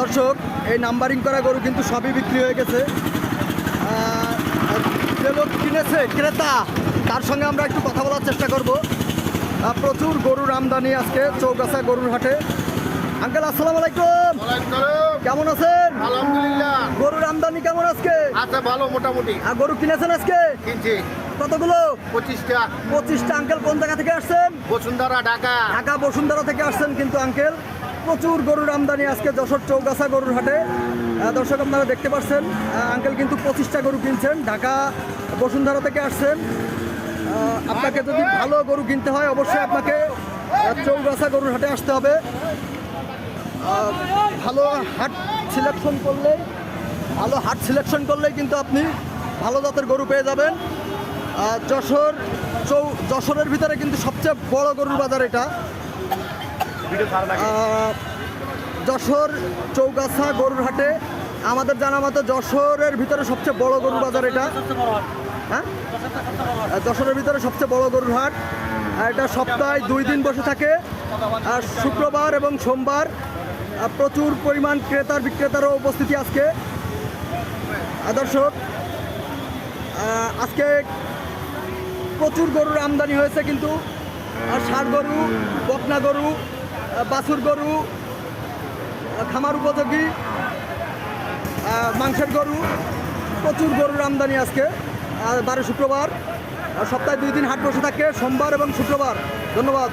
দর্শক এই নাম্বারিং করা গরু কিন্তু সবই বিক্রি হয়ে গেছে। যে লোক কিনেছে ক্রেতা তার সঙ্গে আমরা একটু কথা বলার চেষ্টা করব। প্রচুর গরুর আমদানি আজকে চৌগাছা গরুর হাটে। আঙ্কেল আসসালামু আলাইকুম। কেমন আছেন? আলহামদুলিল্লাহ। গরুর আমদানি কেমন আজকে? আচ্ছা ভালো মোটামুটি। আর গরু কিনেছেন আজকে? কিনছি। কতগুলো? পঁচিশটা। পঁচিশটা। আঙ্কেল কোন জায়গা থেকে আসছেন? বসুন্ধরা ঢাকা। ঢাকা বসুন্ধরা থেকে আসছেন কিন্তু আঙ্কেল। প্রচুর গরুর আমদানি আজকে যশোর চৌগাছা গরুর হাটে। দর্শক, আপনারা দেখতে পাচ্ছেন আঙ্কেল কিন্তু পঁচিশটা গরু কিনছেন, ঢাকা, বসুন্ধরা থেকে আসছেন। আপনাকে যদি ভালো গরু কিনতে হয়, অবশ্যই আপনাকে চৌগাছা গরুর হাটে আসতে হবে। ভালো হাট সিলেকশন করলে, ভালো হাট সিলেকশন করলেই কিন্তু আপনি ভালো জাতের গরু পেয়ে যাবেন। যশোর চৌ, যশোরের ভিতরে কিন্তু সবচেয়ে বড় গরুর বাজার এটা। যশোর চৌগাছা গরুর হাটে। আমাদের জানা মতো যশোরের ভিতরে সবচেয়ে বড় গরুর বাজার এটা। হ্যাঁ? যশোরের ভিতরে সবচেয়ে বড় গরুর হাট। আর এটা সপ্তাহে দুই দিন বসে থাকে। আর শুক্রবার এবং সোমবার প্রচুর পরিমাণ ক্রেতার বিক্রেতারও উপস্থিতি আজকে। দর্শক আজকে প্রচুর গরুর আমদানি হয়েছে কিন্তু। আর ষাড় গরু, বকনা গরু বাছুর গরু খামার উপযোগী মাংসের গরু, প্রচুর গরুর আমদানি আজকে বারো শুক্রবার। সপ্তাহে দুই দিন হাট বসে থাকে, সোমবার এবং শুক্রবার। ধন্যবাদ।